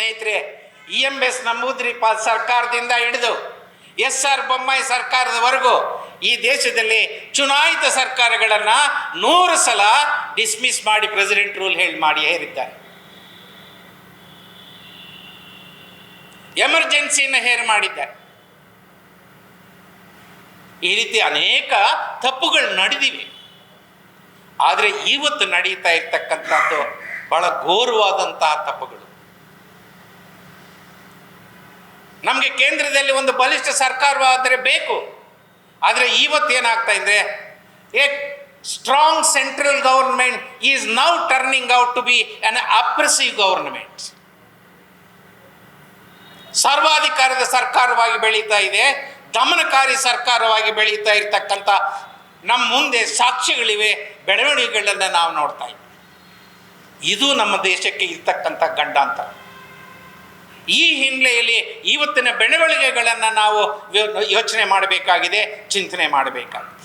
ಸ್ನೇಹಿತರೆ E M S ನಂಬೂದ್ರಿಪಾಲ್ ಸರ್ಕಾರದಿಂದ ಹಿಡಿದು ಎಸ್ ಆರ್ ಬೊಮ್ಮಾಯಿ ಸರ್ಕಾರದವರೆಗೂ ಈ ದೇಶದಲ್ಲಿ ಚುನಾಯಿತ ಸರ್ಕಾರಗಳನ್ನು ನೂರು ಸಲ ಡಿಸ್ಮಿಸ್ ಮಾಡಿ ಪ್ರೆಸಿಡೆಂಟ್ ರೂಲ್ ಹೇಳಿ ಮಾಡಿ ಹೇರಿದ್ದಾರೆ. ಎಮರ್ಜೆನ್ಸಿಯನ್ನು ಹೇರ್ ಮಾಡಿದ್ದಾರೆ. ಈ ರೀತಿ ಅನೇಕ ತಪ್ಪುಗಳು ನಡೆದಿವೆ. ಆದರೆ ಇವತ್ತು ನಡೀತಾ ಇರ್ತಕ್ಕಂಥದ್ದು ಬಹಳ ಘೋರವಾದಂತಹ ತಪ್ಪುಗಳು. ನಮಗೆ ಕೇಂದ್ರದಲ್ಲಿ ಒಂದು ಬಲಿಷ್ಠ ಸರ್ಕಾರವಾದರೆ ಬೇಕು. ಆದರೆ ಇವತ್ತು ಏನಾಗ್ತಾ ಇದೆ? A strong central government is now turning out to be an oppressive government ಸರ್ವಾಧಿಕಾರದ ಸರ್ಕಾರವಾಗಿ ಬೆಳೀತಾ ಇದೆ, ದಮನಕಾರಿ ಸರ್ಕಾರವಾಗಿ ಬೆಳೀತಾ ಇರ್ತಕ್ಕಂಥ ನಮ್ಮ ಮುಂದೆ ಸಾಕ್ಷಿಗಳಿವೆ, ಬೆಳವಣಿಗೆಗಳನ್ನು ನಾವು ನೋಡ್ತಾ ಇದ್ದೀವಿ. ಇದು ನಮ್ಮ ದೇಶಕ್ಕೆ ಇರ್ತಕ್ಕಂಥ ಗಂಡಾಂತರ. ಈ ಹಿನ್ನೆಲೆಯಲ್ಲಿ ಇವತ್ತಿನ ಬೆಳವಣಿಗೆಗಳನ್ನು ನಾವು ಯೋಚನೆ ಮಾಡಬೇಕಾಗಿದೆ, ಚಿಂತನೆ ಮಾಡಬೇಕಾಗಿದೆ.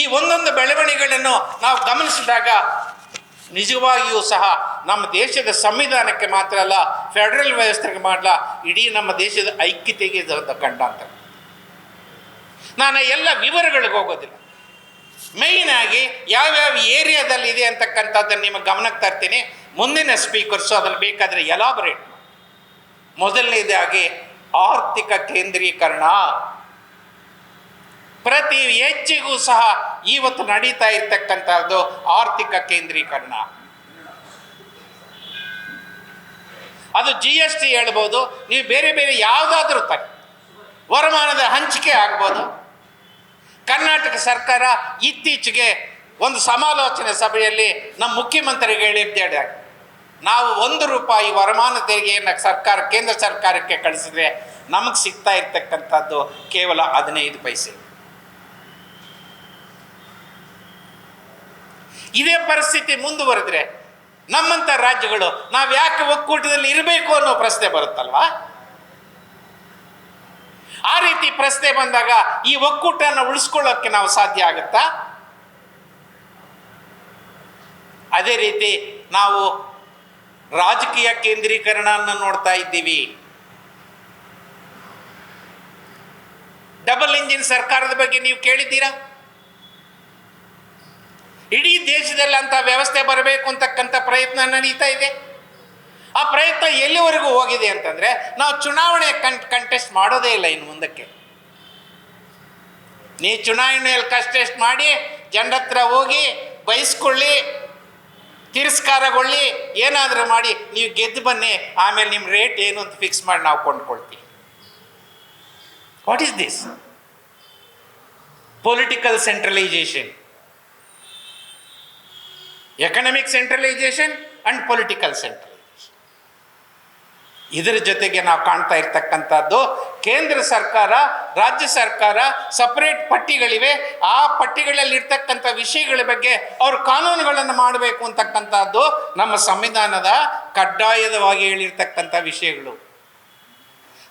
ಈ ಒಂದೊಂದು ಬೆಳವಣಿಗೆಗಳನ್ನು ನಾವು ಗಮನಿಸಿದಾಗ ನಿಜವಾಗಿಯೂ ಸಹ ನಮ್ಮ ದೇಶದ ಸಂವಿಧಾನಕ್ಕೆ ಮಾತ್ರ ಅಲ್ಲ, ಫೆಡರಲ್ ವ್ಯವಸ್ಥೆಗೆ ಮಾಡಲ್ಲ ಇಡೀ ನಮ್ಮ ದೇಶದ ಐಕ್ಯತೆಗೆ ಗಂಡಾಂತರ ನಾನು ಎಲ್ಲ ವಿವರಗಳಿಗೆ ಹೋಗೋದಿಲ್ಲ. ಮೇಯ್ನಾಗಿ ಯಾವ್ಯಾವ ಏರಿಯಾದಲ್ಲಿ ಇದೆ ಅಂತಕ್ಕಂಥದ್ದನ್ನು ನಿಮಗೆ ಗಮನಕ್ಕೆ ತರ್ತೀನಿ. ಮುಂದಿನ ಸ್ಪೀಕರ್ಸು ಅದನ್ನು ಬೇಕಾದರೆ ಎಲಾಬರೇಟ್ ಮೊದಲನೇದಾಗಿ ಆರ್ಥಿಕ ಕೇಂದ್ರೀಕರಣ. ಪ್ರತಿ ಹೆಜ್ಜೆಗೂ ಸಹ ಇವತ್ತು ನಡೀತಾ ಇರ್ತಕ್ಕಂಥದ್ದು ಆರ್ಥಿಕ ಕೇಂದ್ರೀಕರಣ. ಅದು ಜಿ ಎಸ್ ಟಿ ಹೇಳ್ಬೋದು, ನೀವು ಬೇರೆ ಬೇರೆ ಯಾವುದಾದ್ರೂ ತನ್ನಿ ವರಮಾನದ ಹಂಚಿಕೆ ಆಗ್ಬೋದು. ಕರ್ನಾಟಕ ಸರ್ಕಾರ ಇತ್ತೀಚೆಗೆ ಒಂದು ಸಮಾಲೋಚನೆ ಸಭೆಯಲ್ಲಿ ನಮ್ಮ ಮುಖ್ಯಮಂತ್ರಿಗೆ ಹೇಳಿದ್ದೇವೆ ನಾವು ಒಂದು ರೂಪಾಯಿ ವರಮಾನ ತೆರಿಗೆಯನ್ನು ಸರ್ಕಾರ, ಕೇಂದ್ರ ಸರ್ಕಾರಕ್ಕೆ ಕಳಿಸಿದ್ರೆ ನಮಗೆ ಸಿಗ್ತಾ ಇರ್ತಕ್ಕಂಥದ್ದು ಕೇವಲ ಹದಿನೈದು ಪೈಸೆ. ಇದೇ ಪರಿಸ್ಥಿತಿ ಮುಂದುವರೆದ್ರೆ ನಮ್ಮಂಥ ರಾಜ್ಯಗಳು ನಾವು ಯಾಕೆ ಒಕ್ಕೂಟದಲ್ಲಿ ಇರಬೇಕು ಅನ್ನೋ ಪ್ರಶ್ನೆ ಬರುತ್ತಲ್ವಾ? ಆ ರೀತಿ ಪ್ರಶ್ನೆ ಬಂದಾಗ ಈ ಒಕ್ಕೂಟನ ಉಳಿಸ್ಕೊಳ್ಳೋಕ್ಕೆ ನಾವು ಸಾಧ್ಯ ಆಗುತ್ತಾ? ಅದೇ ರೀತಿ ನಾವು ರಾಜಕೀಯ ಕೇಂದ್ರೀಕರಣವನ್ನು ನೋಡ್ತಾ ಇದ್ದೀವಿ. ಡಬಲ್ ಇಂಜಿನ್ ಸರ್ಕಾರದ ಬಗ್ಗೆ ನೀವು ಕೇಳಿದ್ದೀರಾ? ಇಡೀ ದೇಶದಲ್ಲಿ ಅಂತ ವ್ಯವಸ್ಥೆ ಬರಬೇಕು ಅಂತಕ್ಕಂಥ ಪ್ರಯತ್ನ ನಡೀತಾ ಇದೆ. ಆ ಪ್ರಯತ್ನ ಎಲ್ಲಿವರೆಗೂ ಹೋಗಿದೆ ಅಂತಂದ್ರೆ, ನಾವು ಚುನಾವಣೆ ಕಂ ಕಂಟೆಸ್ಟ್ ಮಾಡೋದೇ ಇಲ್ಲ ಇನ್ನು ಮುಂದಕ್ಕೆ. ನೀ ಚುನಾವಣೆಯಲ್ಲಿ ಕಂಟೆಸ್ಟ್ ಮಾಡಿ ಜನರ ಹೋಗಿ ಬಯಸ್ಕೊಳ್ಳಿ ತಿರಸ್ಕಾರಗೊಳ್ಳಿ, ಏನಾದರೂ ಮಾಡಿ, ನೀವು ಗೆದ್ದು ಬನ್ನಿ, ಆಮೇಲೆ ನಿಮ್ಮ ರೇಟ್ ಏನು ಅಂತ ಫಿಕ್ಸ್ ಮಾಡಿ ನಾವು ಕೊಂಡ್ಕೊಳ್ತೀವಿ. What is this political centralisation economic centralisation and political centralisation ಇದರ ಜೊತೆಗೆ ನಾವು ಕಾಣ್ತಾ ಇರ್ತಕ್ಕಂಥದ್ದು ಕೇಂದ್ರ ಸರ್ಕಾರ, ರಾಜ್ಯ ಸರ್ಕಾರ ಸಪರೇಟ್ ಪಟ್ಟಿಗಳಿವೆ. ಆ ಪಟ್ಟಿಗಳಲ್ಲಿ ಇರ್ತಕ್ಕಂಥ ವಿಷಯಗಳ ಬಗ್ಗೆ ಅವರು ಕಾನೂನುಗಳನ್ನು ಮಾಡಬೇಕು ಅಂತಕ್ಕಂಥದ್ದು ನಮ್ಮ ಸಂವಿಧಾನದ ಕಡ್ಡಾಯದವಾಗಿ ಹೇಳಿರ್ತಕ್ಕಂಥ ವಿಷಯಗಳು.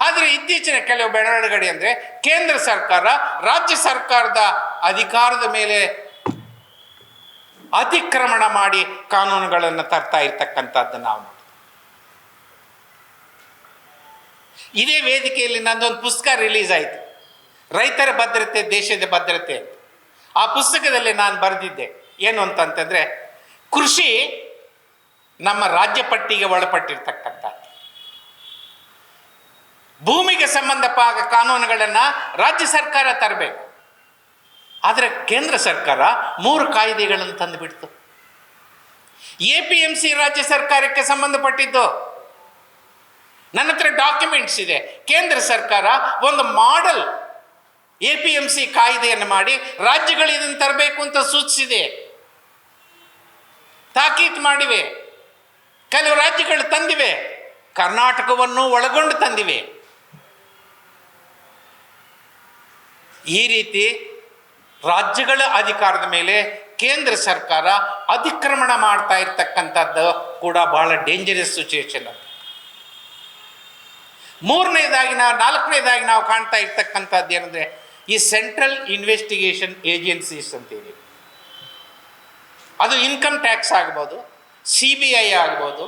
ಆದರೆ ಇತ್ತೀಚಿನ ಕೆಲವು ಬೆಳವಣಿಗೆ ಅಂದರೆ ಕೇಂದ್ರ ಸರ್ಕಾರ, ರಾಜ್ಯ ಸರ್ಕಾರದ ಅಧಿಕಾರದ ಮೇಲೆ ಅತಿಕ್ರಮಣ ಮಾಡಿ ಕಾನೂನುಗಳನ್ನು ತರ್ತಾ ಇರ್ತಕ್ಕಂಥದ್ದು ನಾವು. ಇದೇ ವೇದಿಕೆಯಲ್ಲಿ ನಂದೊಂದು ಪುಸ್ತಕ ರಿಲೀಸ್ ಆಯಿತು. ರೈತರ ಭದ್ರತೆ, ದೇಶದ ಭದ್ರತೆ. ಆ ಪುಸ್ತಕದಲ್ಲಿ ನಾನು ಬರೆದಿದ್ದೆ, ಏನು ಅಂತಂತಂದರೆ, ಕೃಷಿ ನಮ್ಮ ರಾಜ್ಯ ಪಟ್ಟಿಗೆ ಒಳಪಟ್ಟಿರ್ತಕ್ಕಂಥದ್ದು ಭೂಮಿಗೆ ಸಂಬಂಧಪಾದ ಕಾನೂನುಗಳನ್ನು ರಾಜ್ಯ ಸರ್ಕಾರ ತರಬೇಕು. ಆದರೆ ಕೇಂದ್ರ ಸರ್ಕಾರ ಮೂರು ಕಾಯ್ದೆಗಳನ್ನು ತಂದುಬಿಡ್ತು. ಎ ಪಿ ಎಂ ಸಿ ರಾಜ್ಯ ಸರ್ಕಾರಕ್ಕೆ ಸಂಬಂಧಪಟ್ಟಿದ್ದು. ನನ್ನ ಹತ್ರ ಡಾಕ್ಯುಮೆಂಟ್ಸ್ ಇದೆ. ಕೇಂದ್ರ ಸರ್ಕಾರ ಒಂದು model A P M C ಕಾಯ್ದೆಯನ್ನು ಮಾಡಿ ರಾಜ್ಯಗಳು ಇದನ್ನು ತರಬೇಕು ಅಂತ ಸೂಚಿಸಿದೆ. ತಾಕೀತು ಮಾಡಿವೆ. ಕೆಲವು ರಾಜ್ಯಗಳು ತಂದಿವೆ. ಕರ್ನಾಟಕವನ್ನು ಒಳಗೊಂಡು ತಂದಿವೆ. ಈ ರೀತಿ ರಾಜ್ಯಗಳ ಅಧಿಕಾರದ ಮೇಲೆ ಕೇಂದ್ರ ಸರ್ಕಾರ ಅತಿಕ್ರಮಣ ಮಾಡ್ತಾ ಇರ್ತಕ್ಕಂಥದ್ದು ಕೂಡ ಬಹಳ ಡೇಂಜರಸ್ ಸಿಚುವೇಶನ್ ಅದು. ಮೂರನೇದಾಗಿ ನಾವು, ನಾಲ್ಕನೇದಾಗಿ ನಾವು ಕಾಣ್ತಾ ಇರ್ತಕ್ಕಂಥದ್ದು ಏನಂದರೆ ಈ ಸೆಂಟ್ರಲ್ ಇನ್ವೆಸ್ಟಿಗೇಷನ್ ಏಜೆನ್ಸೀಸ್ ಅಂತೇಳಿ ಅದು ಇನ್ಕಮ್ ಟ್ಯಾಕ್ಸ್ ಆಗ್ಬೋದು ಸಿ ಬಿ ಐ ಆಗ್ಬೋದು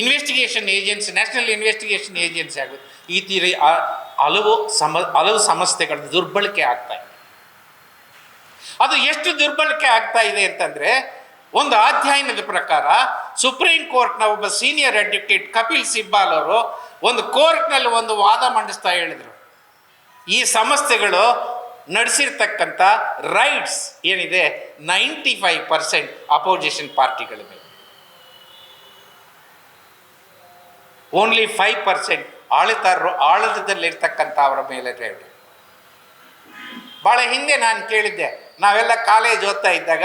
investigation agency national investigation agency ಆಗ್ಬೋದು. ಈ ತೀರಿ ಹಲವು ಸಮ, ಹಲವು ಸಂಸ್ಥೆಗಳ ದುರ್ಬಳಕೆ ಆಗ್ತಾ ಇದೆ. ಅದು ಎಷ್ಟು ದುರ್ಬಳಕೆ ಆಗ್ತಾ ಇದೆ ಅಂತಂದರೆ ಒಂದು ಅಧ್ಯಯನದ ಪ್ರಕಾರ ಸುಪ್ರೀಂ ಕೋರ್ಟ್ನ ಒಬ್ಬ ಸೀನಿಯರ್ ಅಡ್ವೊಕೇಟ್ ಕಪಿಲ್ ಸಿಬ್ಬಾಲ್ ಅವರು ಒಂದು ಕೋರ್ಟ್ನಲ್ಲಿ ಒಂದು ವಾದ ಮಂಡಿಸ್ತಾ ಹೇಳಿದರು. ಈ ಸಂಸ್ಥೆಗಳು ನಡೆಸಿರ್ತಕ್ಕಂಥ ರೈಟ್ಸ್ ಏನಿದೆ ನೈಂಟಿ ಫೈವ್ ಪರ್ಸೆಂಟ್ ಅಪೋಸಿಷನ್ ಪಾರ್ಟಿಗಳ ಮೇಲೆ. ಓನ್ಲಿ ಫೈವ್ ಪರ್ಸೆಂಟ್ ಆಳಿತಾರರು ಆಳದಲ್ಲಿರ್ತಕ್ಕಂಥ ಅವರ ಮೇಲೆ ರೇಟ್. ಭಾಳ ಹಿಂದೆ ನಾನು ಕೇಳಿದ್ದೆ, ನಾವೆಲ್ಲ ಕಾಲೇಜ್ ಓದ್ತಾ ಇದ್ದಾಗ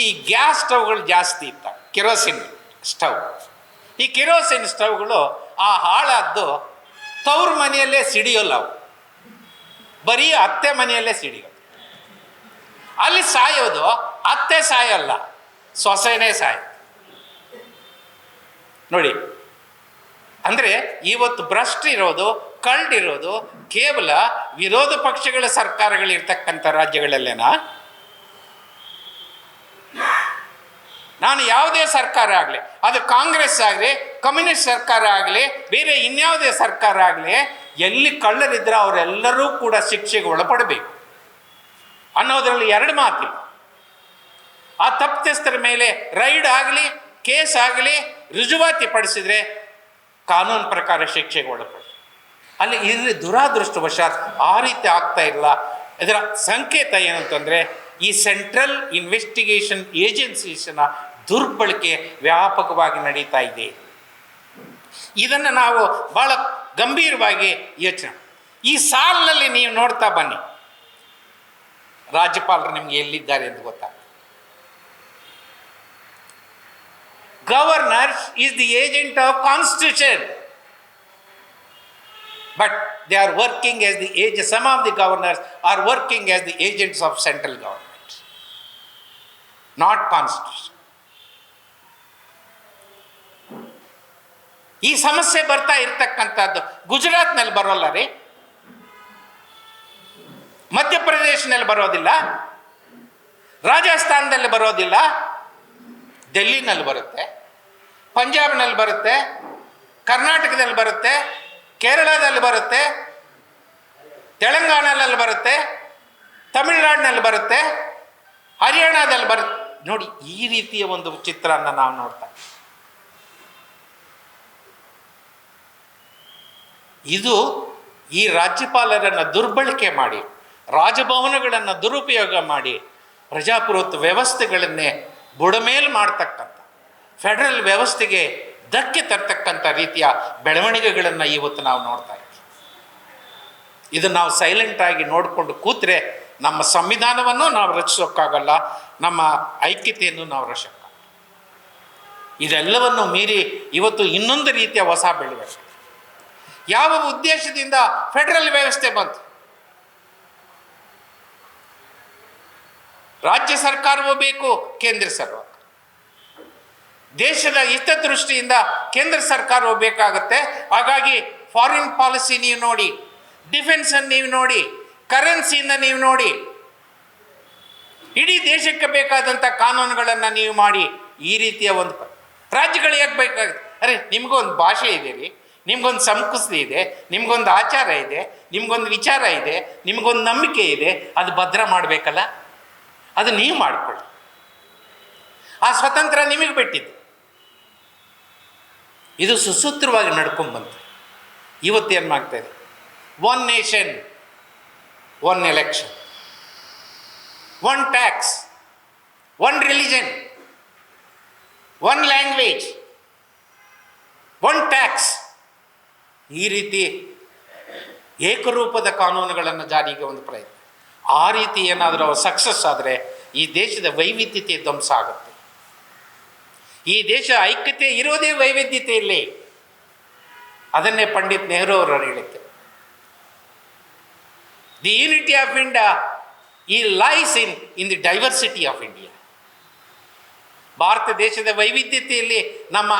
ಈ ಗ್ಯಾಸ್ ಸ್ಟವ್ಗಳು ಜಾಸ್ತಿ ಇತ್ತ ಕೆರೋಸಿನ್ ಸ್ಟವ್. ಈ ಕೆರೋಸಿನ್ ಸ್ಟವ್ಗಳು ಆ ಹಾಳಾದ್ದು ತವ್ರ ಮನೆಯಲ್ಲೇ ಸಿಡಿಯೋಲ್ಲ ಅವು. ಬರೀ ಅತ್ತೆ ಮನೆಯಲ್ಲೇ ಸಿಡಿಯೋದು. ಅಲ್ಲಿ ಸಾಯೋದು ಅತ್ತೆ ಸಾಯಲ್ಲ, ಸೊಸೆನೇ ಸಾಯ ನೋಡಿ, ಅಂದರೆ ಇವತ್ತು ಭ್ರಷ್ಟ ಇರೋದು, ಕಳ್ಳಿರೋದು ಕೇವಲ ವಿರೋಧ ಪಕ್ಷಗಳ ಸರ್ಕಾರಗಳಿರ್ತಕ್ಕಂಥ ರಾಜ್ಯಗಳಲ್ಲೇನಾ? ನಾನು ಯಾವುದೇ ಸರ್ಕಾರ ಆಗಲಿ, ಅದು ಕಾಂಗ್ರೆಸ್ ಆಗಲಿ, ಕಮ್ಯುನಿಸ್ಟ್ ಸರ್ಕಾರ ಆಗಲಿ, ಬೇರೆ ಇನ್ಯಾವುದೇ ಸರ್ಕಾರ ಆಗಲಿ, ಎಲ್ಲಿ ಕಳ್ಳರಿದ್ರೆ ಅವರೆಲ್ಲರೂ ಕೂಡ ಶಿಕ್ಷೆಗೆ ಒಳಪಡಬೇಕು. ಅನ್ನೋದರಲ್ಲಿ ಎರಡು ಮಾತಿ. ಆ ತಪ್ಪಿತಸ್ಥರ ಮೇಲೆ ರೈಡ್ ಆಗಲಿ, ಕೇಸ್ ಆಗಲಿ, ರುಜುವಾತಿ ಪಡಿಸಿದರೆ ಕಾನೂನು ಪ್ರಕಾರ ಶಿಕ್ಷೆಗೆ ಒಳಪಡ. ಅಲ್ಲಿ ಇಲ್ಲಿ ದುರಾದೃಷ್ಟವಶಾತ್ ಆ ರೀತಿ ಆಗ್ತಾ ಇಲ್ಲ. ಇದರ ಸಂಕೇತ ಏನಂತಂದರೆ, ಈ ಸೆಂಟ್ರಲ್ ಇನ್ವೆಸ್ಟಿಗೇಷನ್ ಏಜೆನ್ಸೀಸ್ನ ದುರ್ಬಳಕೆ ವ್ಯಾಪಕವಾಗಿ ನಡೀತಾ ಇದೆ. ಇದನ್ನು ನಾವು ಭಾಳ ಗಂಭೀರವಾಗಿ ಯೋಚನೆ ಈ ಸಾಲಿನಲ್ಲಿ ನೀವು ನೋಡ್ತಾ ಬನ್ನಿ. ರಾಜ್ಯಪಾಲರು ನಿಮಗೆ ಎಲ್ಲಿದ್ದಾರೆ ಎಂದು ಗೊತ್ತಾಗ governor is the agent of constitution but they are working as the agents of the governors are working as the agents of central government not constitution ಈ ಸಮಸ್ಯೆ ಬರ್ತಾ ಇರತಕ್ಕಂಥದ್ದು ಗುಜರಾತ್ನಲ್ಲಿ ಬರೋಲ್ಲ ರೀ. ಮಧ್ಯಪ್ರದೇಶನಲ್ಲಿ ಬರೋದಿಲ್ಲ. ರಾಜಸ್ಥಾನದಲ್ಲಿ ಬರೋದಿಲ್ಲ. ಡೆಲ್ಲಿನಲ್ಲಿ ಬರುತ್ತೆ. ಪಂಜಾಬ್ನಲ್ಲಿ ಬರುತ್ತೆ. ಕರ್ನಾಟಕದಲ್ಲಿ ಬರುತ್ತೆ. ಕೇರಳದಲ್ಲಿ ಬರುತ್ತೆ. ತೆಲಂಗಾಣದಲ್ಲಿ ಬರುತ್ತೆ. ತಮಿಳುನಾಡಿನಲ್ಲಿ ಬರುತ್ತೆ. ಹರಿಯಾಣದಲ್ಲಿ ಬರುತ್ತೆ ನೋಡಿ ಈ ರೀತಿಯ ಒಂದು ಚಿತ್ರನ ನಾವು ನೋಡ್ತಾ ಇದು ಈ ರಾಜ್ಯಪಾಲರನ್ನು ದುರ್ಬಳಕೆ ಮಾಡಿ, ರಾಜಭವನಗಳನ್ನು ದುರುಪಯೋಗ ಮಾಡಿ, ಪ್ರಜಾಪ್ರಭುತ್ವ ವ್ಯವಸ್ಥೆಗಳನ್ನೇ ಬುಡಮೇಲು ಮಾಡ್ತಕ್ಕಂಥ, ಫೆಡರಲ್ ವ್ಯವಸ್ಥೆಗೆ ಧಕ್ಕೆ ತರ್ತಕ್ಕಂಥ ರೀತಿಯ ಬೆಳವಣಿಗೆಗಳನ್ನು ಇವತ್ತು ನಾವು ನೋಡ್ತಾ ಇದ್ದೀವಿ ಇದನ್ನು ನಾವು ಸೈಲೆಂಟಾಗಿ ನೋಡಿಕೊಂಡು ಕೂತ್ರೆ ನಮ್ಮ ಸಂವಿಧಾನವನ್ನು ನಾವು ರಚಿಸೋಕ್ಕಾಗಲ್ಲ, ನಮ್ಮ ಐಕ್ಯತೆಯನ್ನು ನಾವು ರಚಿಸೋಕ್ಕಾಗಲ್ಲ ಇದೆಲ್ಲವನ್ನು ಮೀರಿ ಇವತ್ತು ಇನ್ನೊಂದು ರೀತಿಯ ಹೊಸ ಬೆಳವಣಿಗೆ. ಯಾವ ಉದ್ದೇಶದಿಂದ ಫೆಡರಲ್ ವ್ಯವಸ್ಥೆ ಬಂತು? ರಾಜ್ಯ ಸರ್ಕಾರವೂ ಬೇಕು, ಕೇಂದ್ರ ಸರ್ಕಾರ. ದೇಶದ ಹಿತದೃಷ್ಟಿಯಿಂದ ಕೇಂದ್ರ ಸರ್ಕಾರವೂ ಬೇಕಾಗುತ್ತೆ. ಹಾಗಾಗಿ ಫಾರಿನ್ ಪಾಲಿಸಿ ನೀವು ನೋಡಿ ಡಿಫೆನ್ಸನ್ನು ನೀವು ನೋಡಿ ಕರೆನ್ಸಿಯಿಂದ ನೀವು ನೋಡಿ, ಇಡೀ ದೇಶಕ್ಕೆ ಬೇಕಾದಂಥ ಕಾನೂನುಗಳನ್ನು ನೀವು ಮಾಡಿ ಈ ರೀತಿಯ ಒಂದು ರಾಜ್ಯಗಳು ಯಾಕೆ ಬೇಕಾಗುತ್ತೆ? ಅರೆ ನಿಮಗೂ ಒಂದು ಭಾಷೆ ಇದೆ ರೀ. ನಿಮ್ಗೊಂದು ಸಂಸ್ಕೃತಿ ಇದೆ, ನಿಮ್ಗೊಂದು ಆಚಾರ ಇದೆ, ನಿಮ್ಗೊಂದು ವಿಚಾರ ಇದೆ, ನಿಮ್ಗೊಂದು ನಂಬಿಕೆ ಇದೆ, ಅದು ಭದ್ರ ಮಾಡಬೇಕಲ್ಲ? ಅದು ನೀವು ಮಾಡಿಕೊಳ್ಳಿ. ಆ ಸ್ವತಂತ್ರ ನಿಮಗೆ ಬಿಟ್ಟಿದ್ದು. ಇದು ಸುಸೂತ್ರವಾಗಿ ನಡ್ಕೊಂಡ್ಬಂತು. ಇವತ್ತು ಮಾಡ್ತಾ ಇದೆ? One nation one election one tax one religion one language one tax ಈ ರೀತಿ ಏಕರೂಪದ ಕಾನೂನುಗಳನ್ನು ಜಾರಿಗೆ ಒಂದು ಪ್ರಯತ್ನ. ಆ ರೀತಿ ಏನಾದರೂ ಸಕ್ಸಸ್ ಆದರೆ ಈ ದೇಶದ ವೈವಿಧ್ಯತೆ ಧ್ವಂಸ ಆಗುತ್ತೆ. ಈ ದೇಶ ಐಕ್ಯತೆ ಇರೋದೇ ವೈವಿಧ್ಯತೆಯಲ್ಲಿ ಅದನ್ನೇ ಪಂಡಿತ್ ನೆಹರು ಅವರು ಹೇಳಿದ್ದೆ. ದಿ ಯೂನಿಟಿ ಆಫ್ ಇಂಡಿಯಾ ಈ lies in in the diversity of India Bharat ದೇಶದ ವೈವಿಧ್ಯತೆಯಲ್ಲಿ ನಮ್ಮ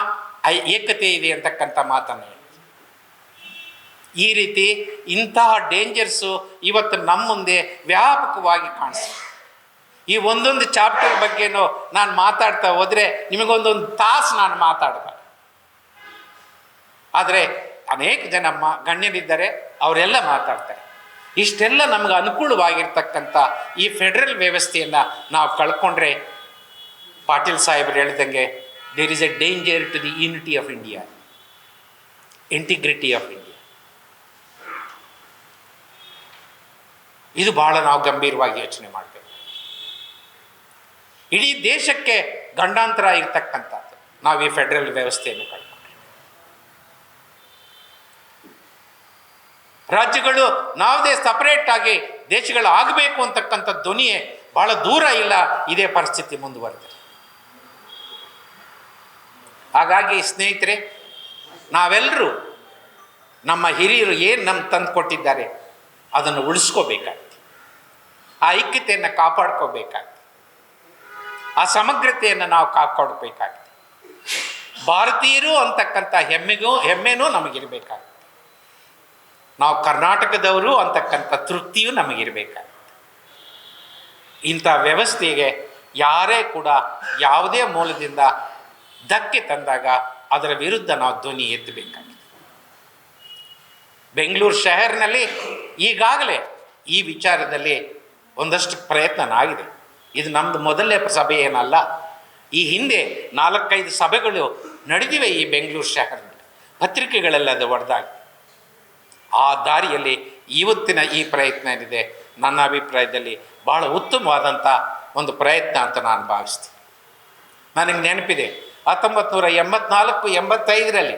ಐ- ಏಕತೆ ಇದೆ ಅಂತಕ್ಕಂಥ ಮಾತನ್ನು. ಈ ರೀತಿ ಇಂತಹ ಡೇಂಜರ್ಸು ಇವತ್ತು ನಮ್ಮ ಮುಂದೆ ವ್ಯಾಪಕವಾಗಿ ಕಾಣಿಸ್ತದೆ ಈ ಒಂದೊಂದು ಚಾಪ್ಟರ್ ಬಗ್ಗೆನೂ ನಾನು ಮಾತಾಡ್ತಾ ಹೋದರೆ ನಿಮಗೊಂದೊಂದು ತಾಸು ನಾನು ಮಾತಾಡ್ಬಾರ್ದು ಆದರೆ ಅನೇಕ ಜನ ಮ, ಗಣ್ಯರಿದ್ದಾರೆ, ಅವರೆಲ್ಲ ಮಾತಾಡ್ತಾರೆ. ಇಷ್ಟೆಲ್ಲ ನಮ್ಗೆ ಅನುಕೂಲವಾಗಿರ್ತಕ್ಕಂಥ ಈ ಫೆಡರಲ್ ವ್ಯವಸ್ಥೆಯನ್ನು ನಾವು ಕಳ್ಕೊಂಡ್ರೆ ಪಾಟೀಲ್ ಸಾಹೇಬರು ಹೇಳಿದಂಗೆ there is a danger to the unity of India integrity of India ಇದು ಬಹಳ ನಾವು ಗಂಭೀರವಾಗಿ ಯೋಚನೆ ಮಾಡಬೇಕು. ಇಡೀ ದೇಶಕ್ಕೆ ಗಂಡಾಂತರ ಇರ್ತಕ್ಕಂಥದ್ದು. ನಾವು ಈ ಫೆಡರಲ್ ವ್ಯವಸ್ಥೆಯನ್ನು ಕಳ್ಕೊಂಡ್ರೆ ರಾಜ್ಯಗಳು ನಾವದೇ ಸಪರೇಟ್ ಆಗಿ ದೇಶಗಳು ಆಗಬೇಕು ಅಂತಕ್ಕಂಥ ಧ್ವನಿಯೇ ಬಹಳ ದೂರ ಇಲ್ಲ, ಇದೇ ಪರಿಸ್ಥಿತಿ ಮುಂದುವರೆದಿದೆ. ಹಾಗಾಗಿ ಸ್ನೇಹಿತರೆ ನಾವೆಲ್ಲರೂ ನಮ್ಮ ಹಿರಿಯರು ಏನು ನಮ್ಗೆ ತಂದು ಕೊಟ್ಟಿದ್ದಾರೆ? ಅದನ್ನು ಉಳಿಸ್ಕೋಬೇಕಾಗ್ತದೆ. ಆ ಐಕ್ಯತೆಯನ್ನು ಕಾಪಾಡ್ಕೋಬೇಕಾಗ್ತದೆ. ಆ ಸಮಗ್ರತೆಯನ್ನು ನಾವು ಕಾಪಾಡಬೇಕಾಗ್ತದೆ ಭಾರತೀಯರು ಅಂತಕ್ಕಂಥ ಹೆಮ್ಮೆಗೂ, ಹೆಮ್ಮೆನೂ ನಮಗಿರಬೇಕಾಗ್ತದೆ. ನಾವು ಕರ್ನಾಟಕದವರು ಅಂತಕ್ಕಂಥ ತೃಪ್ತಿಯೂ ನಮಗಿರಬೇಕಾಗ್ತದೆ. ಇಂಥ ವ್ಯವಸ್ಥೆಗೆ ಯಾರೇ ಕೂಡ ಯಾವುದೇ ಮೂಲದಿಂದ ಧಕ್ಕೆ ತಂದಾಗ ಅದರ ವಿರುದ್ಧ ನಾವು ಧ್ವನಿ ಎತ್ತಬೇಕಾಗಿದೆ ಬೆಂಗಳೂರು ಶಹರ್ನಲ್ಲಿ ಈಗಾಗಲೇ ಈ ವಿಚಾರದಲ್ಲಿ ಒಂದಷ್ಟು ಪ್ರಯತ್ನ ಆಗಿದೆ ಇದು ನಮ್ಮದು ಮೊದಲನೇ ಸಭೆ ಏನಲ್ಲ, ಈ ಹಿಂದೆ ನಾಲ್ಕೈದು ಸಭೆಗಳು ನಡೆದಿವೆ ಈ ಬೆಂಗಳೂರು ಶಹರದಲ್ಲಿ. ಪತ್ರಿಕೆಗಳೆಲ್ಲ ಅದು ಒಡೆದಾಗ ಆ ದಾರಿಯಲ್ಲಿ ಇವತ್ತಿನ ಈ ಪ್ರಯತ್ನ ಏನಿದೆ, ನನ್ನ ಅಭಿಪ್ರಾಯದಲ್ಲಿ ಬಹಳ ಉತ್ತಮವಾದಂಥ ಒಂದು ಪ್ರಯತ್ನ ಅಂತ ನಾನು ಭಾವಿಸ್ತೀನಿ. ನನಗೆ ನೆನಪಿದೆ ಹತ್ತೊಂಬತ್ತು ನೂರ ಎಂಬತ್ನಾಲ್ಕು, ಎಂಬತ್ತೈದರಲ್ಲಿ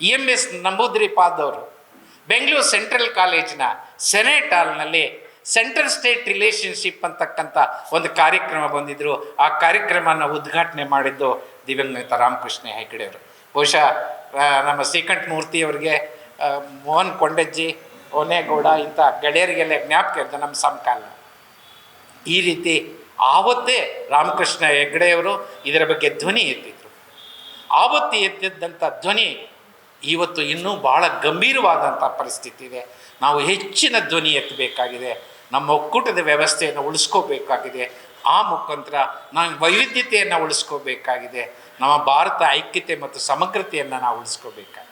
ಇ ಎಂ ಎಸ್ ನಂಬೂದ್ರಿಪಾದವರು ಬೆಂಗಳೂರು ಸೆಂಟ್ರಲ್ ಕಾಲೇಜಿನ ಸೆನೆಟ್ ಹಾಲ್ನಲ್ಲಿ ಸೆಂಟ್ರಲ್ ಸ್ಟೇಟ್ ರಿಲೇಷನ್ಶಿಪ್ ಅಂತಕ್ಕಂಥ ಒಂದು ಕಾರ್ಯಕ್ರಮ ಬಂದಿದ್ದರು ಆ ಕಾರ್ಯಕ್ರಮನ ಉದ್ಘಾಟನೆ ಮಾಡಿದ್ದು ದಿವಂಗತ ರಾಮಕೃಷ್ಣ ಹೆಗ್ಡೆಯವರು ಬಹುಶಃ ನಮ್ಮ ಶ್ರೀಕಂಠ ಮೂರ್ತಿಯವರಿಗೆ ಮೋಹನ್ ಕೊಂಡಜ್ಜಿ, ಓನೇಗೌಡ ಇಂಥ ಗೆಳೆಯರಿಗೆಲ್ಲ ಜ್ಞಾಪಕ ಇರ್ತದೆ ನಮ್ಮ ಸಮಕಾಲ ಈ ರೀತಿ ಆವತ್ತೇ ರಾಮಕೃಷ್ಣ ಹೆಗ್ಡೆಯವರು ಇದರ ಬಗ್ಗೆ ಧ್ವನಿ ಎತ್ತಿದ್ರು. ಆವತ್ತು ಎತ್ತಿದ್ದಂಥ ಧ್ವನಿ ಇವತ್ತು ಇನ್ನೂ ಭಾಳ ಗಂಭೀರವಾದಂಥ ಪರಿಸ್ಥಿತಿ ಇದೆ. ನಾವು ಹೆಚ್ಚಿನ ಧ್ವನಿ ಎತ್ತಬೇಕಾಗಿದೆ. ನಮ್ಮ ಒಕ್ಕೂಟದ ವ್ಯವಸ್ಥೆಯನ್ನು ಉಳಿಸ್ಕೋಬೇಕಾಗಿದೆ. ಆ ಮುಖಾಂತರ ನಾವು ವೈವಿಧ್ಯತೆಯನ್ನು ಉಳಿಸ್ಕೋಬೇಕಾಗಿದೆ. ನಮ್ಮ ಭಾರತ, ಐಕ್ಯತೆ ಮತ್ತು ಸಮಗ್ರತೆಯನ್ನು ನಾವು ಉಳಿಸ್ಕೋಬೇಕಾಗಿದೆ.